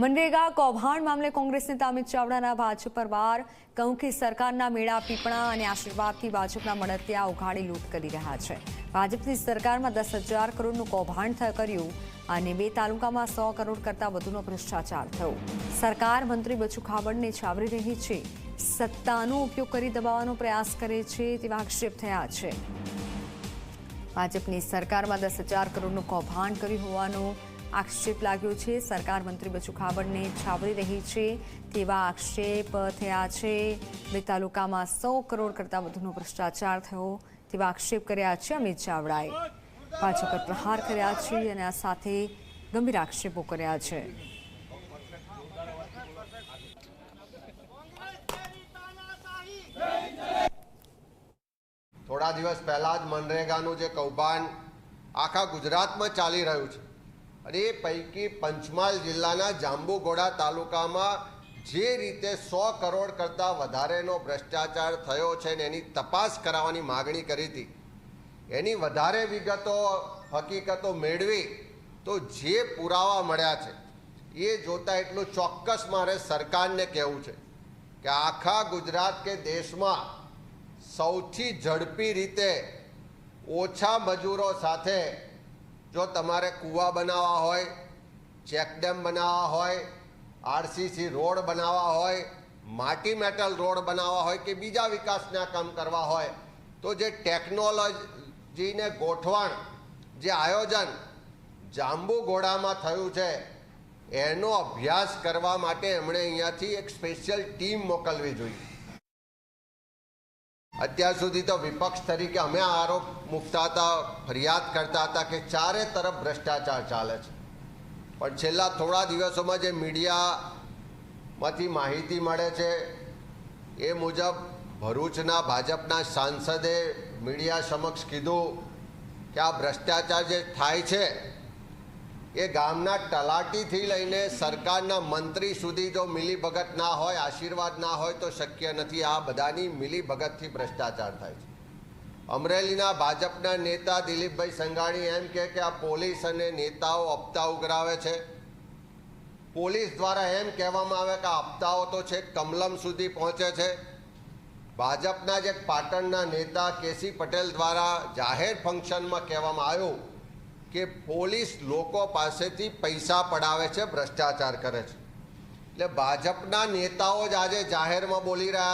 મનરેગા કૌભાંડ મામલે કોંગ્રેસ નેતા અમિત ચાવડાના ભાજપ પર વાર કે સરકારના મેળા પીપણા અને આશીર્વાદથી ભાજપના મળતિયા ઉઘાડી લૂંટ કરી રહ્યા છે. ભાજપની સરકારમાં દસ હજાર કરોડનું કૌભાંડ કર્યું અને બે તાલુકામાં સો કરોડ કરતાં વધુનો ભ્રષ્ટાચાર થયો. સરકાર મંત્રી બચુ ખાબડને છાવરી રહી છે. સત્તાનો ઉપયોગ કરી દબાવવાનો પ્રયાસ કરે છે તેવા આક્ષેપ થયા છે. ભાજપની સરકારમાં દસ હજાર કરોડનું કૌભાંડ કર્યું હોવાનો આક્ષેપ લાગ્યો છે. સરકાર મંત્રી બચુ ખાબડને છાવરી રહી છે. તેવા આક્ષેપ થયા છે. બે તાલુકામાં સો કરોડ કરતાં વધુનો ભ્રષ્ટાચાર થયો. તેવા આક્ષેપ કર્યા છે અમિત ચાવડાએ. ભાજપ પર પ્રહાર કર્યા છે અને આ સાથે ગંભીર આક્ષેપો કર્યા છે. થોડા દિવસ પહેલા જ મનરેગાનું જે કૌભાંડ આખા ગુજરાતમાં ચાલી રહ્યું છે. અને એ પૈકી પંચમહાલ જિલ્લાના જાંબુઘોડા તાલુકામાં જે રીતે સો કરોડ કરતાં વધારેનો ભ્રષ્ટાચાર થયો છે ને એની તપાસ કરાવવાની માગણી કરી હતી, એની વધારે વિગતો, હકીકતો મેળવી તો જે પુરાવા મળ્યા છે, એ જોતાં એટલું ચોક્કસ મારે સરકારને કહેવું છે કે આખા ગુજરાત કે દેશમાં સૌથી ઝડપી રીતે ઓછા મજૂરો સાથે જો તમારે કૂવા બનાવવા હોય ચેકડેમ બનાવવા હોય, આરસીસી રોડ બનાવવા હોય, માટી મેટલ રોડ બનાવવા હોય કે બીજા વિકાસના કામ કરવા હોય, તો જે ટેકનોલોજીને ગોઠવણ, જે આયોજન જાંબુ ઘોડામાં થયું છે, એનો અભ્યાસ કરવા માટે એમણે અહીંયાથી એક સ્પેશિયલ ટીમ મોકલવી જોઈએ. અત્યાર સુધી તો વિપક્ષ તરીકે અમે આરોપ મૂકતા હતા, ફરિયાદ કરતા હતા કે ચારે તરફ ભ્રષ્ટાચાર ચાલે છે. પણ છેલ્લા થોડા દિવસોમાં જે મીડિયામાંથી માહિતી મળે છે, એ મુજબ ભરૂચના ભાજપના સાંસદે મીડિયા સમક્ષ કીધું કે આ ભ્રષ્ટાચાર જે થાય છે એ ગામના તલાટીથી લઈને સરકારના મંત્રી સુધી જો મિલીભગત ના હોય, આશીર્વાદ ના હોય, તો શક્ય નથી. આ બધાની મિલીભગતથી ભ્રષ્ટાચાર થાય છે. અમરેલીના ભાજપના નેતા દિલીપભાઈ સંઘાણી એમ કે આ પોલીસ અને નેતાઓ હપ્તા ઉઘરાવે છે. પોલીસ દ્વારા એમ કહેવામાં આવે કે હપ્તાઓ તો છે કમલમ સુધી પહોંચે છે. ભાજપના જ પાટણના નેતા કેસી પટેલ દ્વારા જાહેર ફંક્શનમાં કહેવામાં આવ્યું કે પોલીસ લોકો પાસેથી પૈસા પડાવે છે, ભ્રષ્ટાચાર કરે છે. એટલે ભાજપના નેતાઓ જ આજે જાહેરમાં બોલી રહ્યા છે